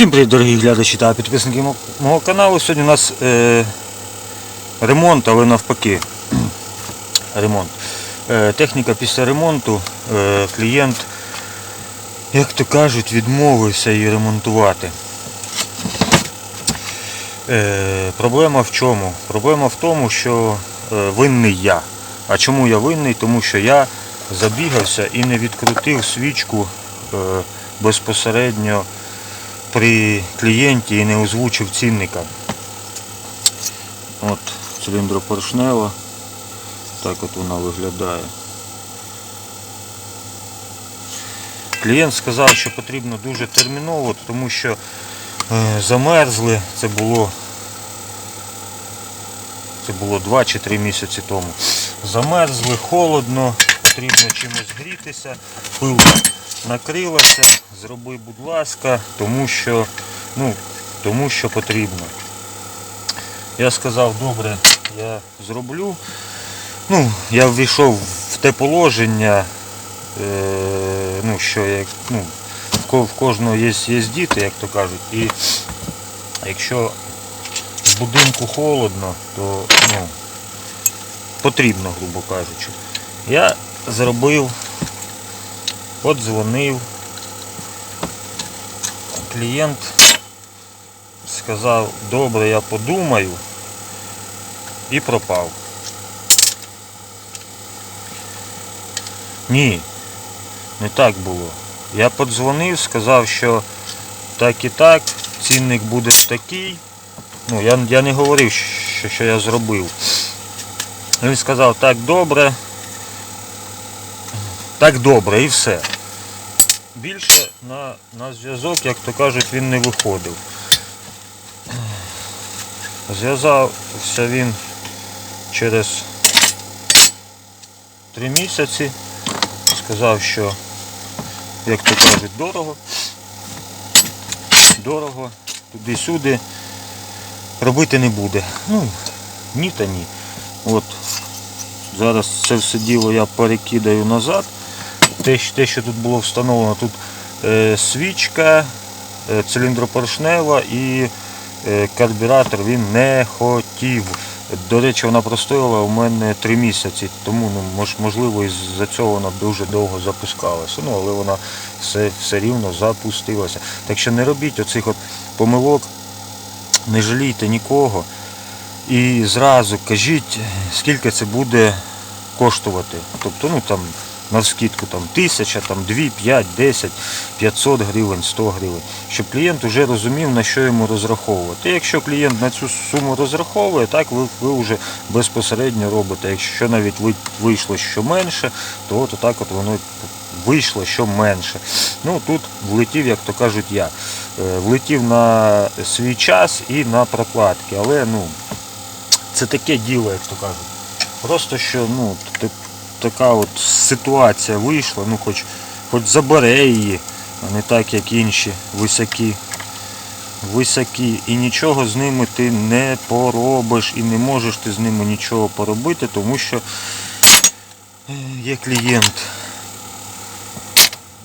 Всім привіт, дорогі глядачі та підписники мого каналу. Сьогодні у нас е, ремонт, але навпаки. ремонт. Е, техніка після ремонту. Е, клієнт, як то кажуть, відмовився її ремонтувати. Е, проблема в чому? Проблема в тому, що е, винний я. А чому я винний? Тому що я забігався і не відкрутив свічку е, безпосередньо при клієнті і не озвучив цінника. От циліндропоршнева. Так от вона виглядає. Клієнт сказав, що потрібно дуже терміново, тому що е, замерзли. Це було це було 2 чи 3 місяці тому. Замерзли, холодно, потрібно чимось грітися, пил накрилася, зроби, будь ласка, тому що, ну, тому що потрібно. Я сказав, добре, я зроблю. Ну, я ввійшов в те положення, е, ну, що як, ну, в кожного є, є діти, як то кажуть, і якщо в будинку холодно, то ну, потрібно, грубо кажучи. Я зробив, подзвонив, клієнт сказав, добре, я подумаю і пропав. Ні, не так було. Я подзвонив, сказав, що так і так, цінник буде такий. Ну, я, я не говорив, що, що я зробив. Він сказав, так добре. Так добре і все. Більше на, на зв'язок, як то кажуть, він не виходив. Зв'язався він через три місяці. Сказав, що, як то кажуть, дорого. Дорого, туди-сюди робити не буде. Ну, ні та ні. От зараз це все діло я перекидаю назад. Те, те що тут було встановлено, тут е, свічка, е, циліндропоршнева і е, карбюратор він не хотів. До речі, вона простояла у мене три місяці, тому ну, мож, можливо із-за цього вона дуже довго запускалася. Ну, але вона все, все рівно запустилася. Так що не робіть оцих от помилок, не жалійте нікого. І зразу кажіть, скільки це буде коштувати. Тобто, ну там навскидку там тисяча, там 2, 5, 10, 500 гривень, 100 гривень, щоб клієнт вже розумів, на що йому розраховувати. І Якщо клієнт на цю суму розраховує, так ви, ви вже безпосередньо робите. Якщо навіть ви- вийшло що менше, то от так от воно вийшло що менше. Ну тут влетів, як то кажуть, я. Е, Влетів на свій час і на прокладки. Але ну, це таке діло, як то кажуть. Просто що ну, т- така от ситуація вийшла, ну хоч, хоч забере її, а не так, як інші висякі. Висякі. І нічого з ними ти не поробиш і не можеш ти з ними нічого поробити, тому що е, є клієнт,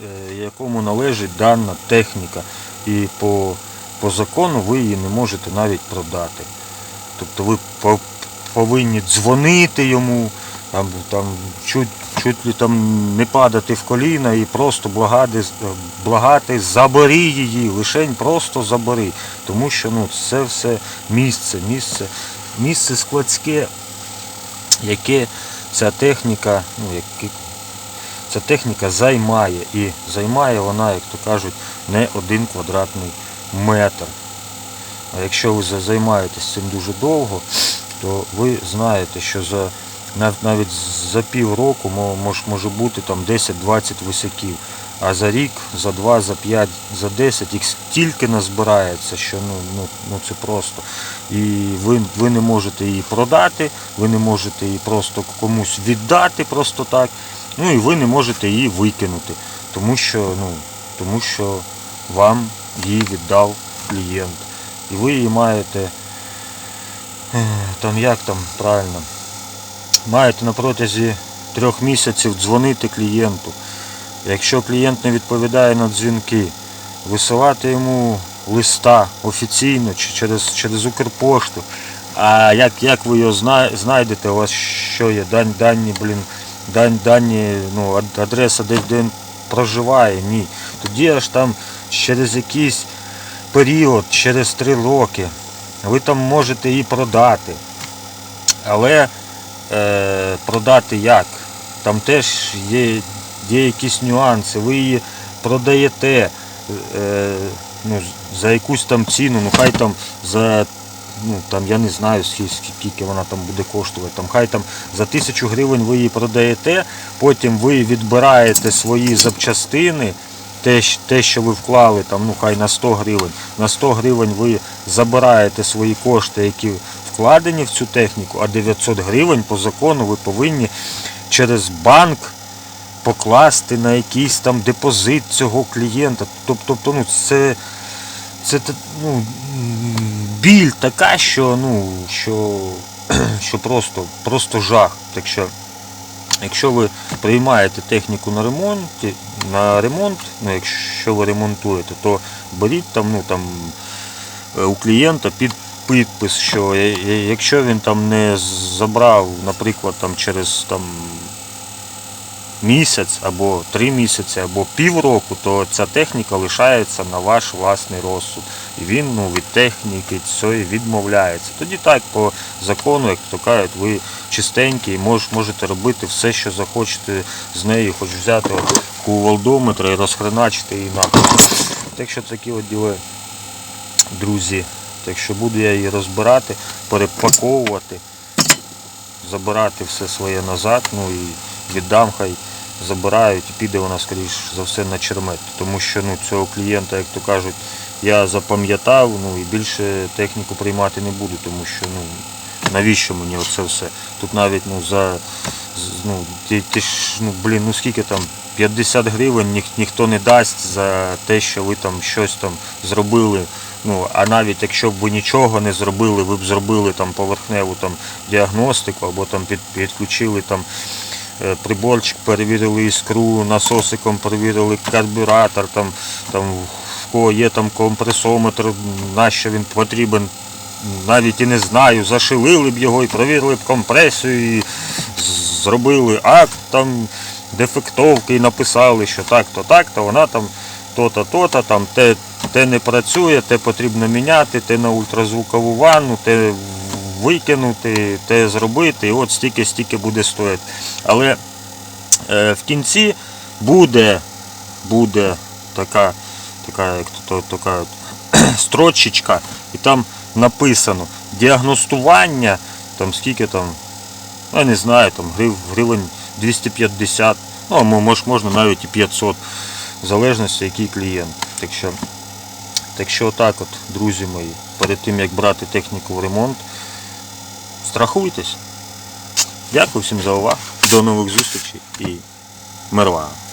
е, якому належить дана техніка. І по, по закону ви її не можете навіть продати. Тобто ви повинні дзвонити йому, там, там, чуть, чуть ли там не падати в коліна і просто благати, благати забери її, лишень просто забери. Тому що ну, це все місце, місце, місце складське, яке ця техніка, ну, яке, ця техніка займає. І займає вона, як то кажуть, не один квадратний метр. А якщо ви займаєтесь цим дуже довго, то ви знаєте, що за навіть за півроку мо- мож, може бути там 10-20 висяків, а за рік, за 2, за 5, за 10 їх стільки назбирається, що ну, ну, ну це просто. І ви, ви не можете її продати, ви не можете її просто комусь віддати просто так, ну і ви не можете її викинути, тому що, ну, тому що вам її віддав клієнт. І ви її маєте, там як там правильно, маєте на протязі трьох місяців дзвонити клієнту. Якщо клієнт не відповідає на дзвінки, висилати йому листа офіційно чи через, через Укрпошту. А як, як ви його зна- знайдете, у вас що є? Дан, дані, блін, дан, дані, ну, адреса, де, де він проживає, ні. Тоді аж там через якийсь період, через три роки, ви там можете її продати. Але продати як? Там теж є, є якісь нюанси. Ви її продаєте е, ну, за якусь там ціну, ну хай там за ну там я не знаю скільки вона там буде коштувати. Там хай там за тисячу гривень ви її продаєте, потім ви відбираєте свої запчастини. Те, те, що ви вклали, там, ну хай на 100 гривень, на 100 гривень ви забираєте свої кошти, які вкладені в цю техніку, а 900 гривень по закону ви повинні через банк покласти на якийсь там депозит цього клієнта. Тобто, ну, це, це ну, біль така, що, ну, що, що просто, просто жах. Так що, якщо ви приймаєте техніку на ремонт, на ремонт, ну, якщо ви ремонтуєте, то беріть там, ну, там, е, у клієнта під підпис, що якщо він там не забрав, наприклад, там через там, місяць або три місяці, або півроку, то ця техніка лишається на ваш власний розсуд. І він ну, від техніки цієї відмовляється. Тоді так, по закону, як то кажуть, ви чистенькі і мож, можете робити все, що захочете з нею, хоч взяти кувалдометр і розхреначити її нахуй. Так що такі от діли, друзі. Так що буду я її розбирати, перепаковувати забирати все своє назад, ну і віддам, хай забирають і піде вона, скоріш за все, на чермет. Тому що ну, цього клієнта, як то кажуть, я запам'ятав, ну і більше техніку приймати не буду, тому що ну, навіщо мені оце все? Тут навіть ну, за ну, ти, ти ж, ну, блін, ну скільки там, 50 гривень ніх, ніхто не дасть за те, що ви там щось там зробили. Ну, а навіть якщо б ви нічого не зробили, ви б зробили там поверхневу там діагностику або там під, підключили там е, приборчик, перевірили іскру, насосиком перевірили карбюратор, там, там в кого є там компресометр, на що він потрібен, навіть і не знаю, зашилили б його і провірили б компресію, і зробили акт там дефектовки і написали, що так-то, так-то, вона там то-то, то-то, там те, те не працює, те потрібно міняти, те на ультразвукову ванну, те викинути, те зробити, і от стільки-стільки буде стоїти. Але е, в кінці буде, буде така, така як кажуть, строчечка, і там написано діагностування, там скільки там, я не знаю, там грив, гривень 250, ну, а мо- можна навіть і 500, в залежності, який клієнт. Так що, так що отак от, друзі мої, перед тим як брати техніку в ремонт, страхуйтесь. Дякую всім за увагу. До нових зустрічей і мир вам.